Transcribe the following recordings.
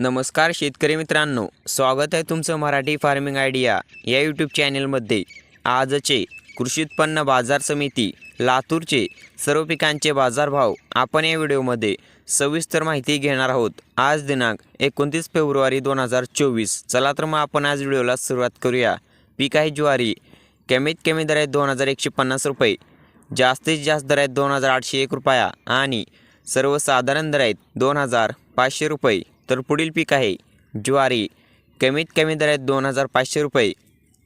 नमस्कार शेतकरी मित्रांनो स्वागत आहे तुमचं मराठी फार्मिंग आयडिया या यूट्यूब चॅनेलमध्ये आजचे कृषी उत्पन्न बाजार समिती लातूरचे सर्व पिकांचे बाजारभाव आपण या व्हिडिओमध्ये सविस्तर माहिती घेणार आहोत. आज दिनांक एकोणतीस फेब्रुवारी दोन हजार चोवीस. चला तर मग आपण आज व्हिडिओला सुरुवात करूया. पीक आहे ज्वारी. कमीत कमी दर आहेत दोन हजार एकशे पन्नास रुपये. जास्तीत जास्त दर आहेत दोन हजार आठशे एक रुपया. आणि सर्वसाधारण दर आहेत दोन हजार पाचशे रुपये. तर पुढील पीक आहे ज्वारी. कमीत कमी दर आहेत दोन हजार पाचशे रुपये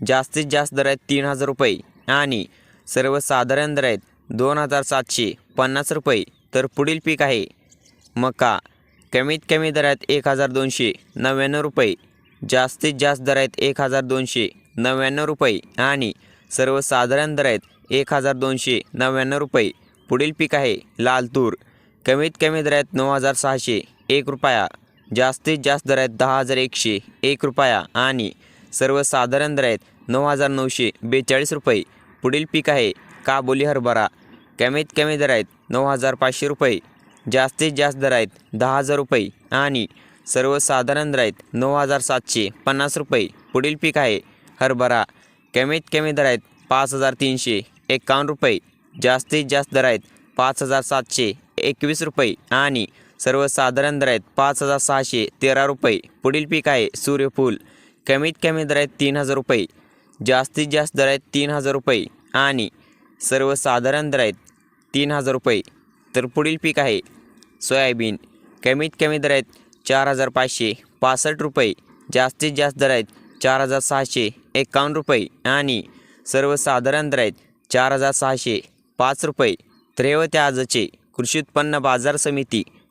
जास्तीत जास्त दर आहेत तीन हजार रुपये आणि सर्वसाधारण दर आहेत दोन हजार सातशे पन्नास रुपये. तर पुढील पीक आहे मका. कमीत कमी दर आहेत एक हजार दोनशे नव्याण्णव रुपये जास्तीत जास्त दर आहेत एक हजार दोनशे नव्याण्णव रुपये आणि सर्वसाधारण दर आहेत एक हजार दोनशे नव्याण्णव रुपये. पुढील पीक आहे लाल तूर. कमीत कमी दर आहेत नऊ हजार सहाशे एक रुपया. जास्तीत जास्त दर आहेत दहा हजार एकशे एक रुपया आणि सर्वसाधारण दर आहेत नऊ हजार नऊशे बेचाळीस रुपये. पुढील पीक आहे काबोली हरभरा. कमीत कमी दर आहेत नऊ हजार पाचशे रुपये. जास्तीत जास्त दर आहेत दहा हजार रुपये आणि सर्वसाधारण दर आहेत नऊ हजार सातशे पन्नास रुपये. पुढील पीक आहे हरभरा. कमीत कमी दर आहेत पाच हजार तीनशे एकावन्न रुपये. जास्तीत जास्त दर आहेत पाच हजार सातशे एकवीस रुपये आणि सर्वसाधारण दर आहेत पाच हजार सहाशे तेरा रुपये. पुढील पीक आहे सूर्यफूल. कमीत कमी दर आहेत तीन हजार रुपये. जास्तीत जास्त दर आहेत तीन हजार रुपये. आणि सर्वसाधारण दर आहेत तीन हजार रुपये. तर पुढील पीक आहे सोयाबीन. कमीत कमी दर आहेत चार हजार पाचशे पासष्ट रुपये. जास्तीत जास्त दर आहेत चार हजार सहाशे एकावन्न रुपये. आणि सर्वसाधारण दर आहेत चार हजार सहाशे पाच रुपये. तर आजचे कृषी उत्पन्न बाजार समिती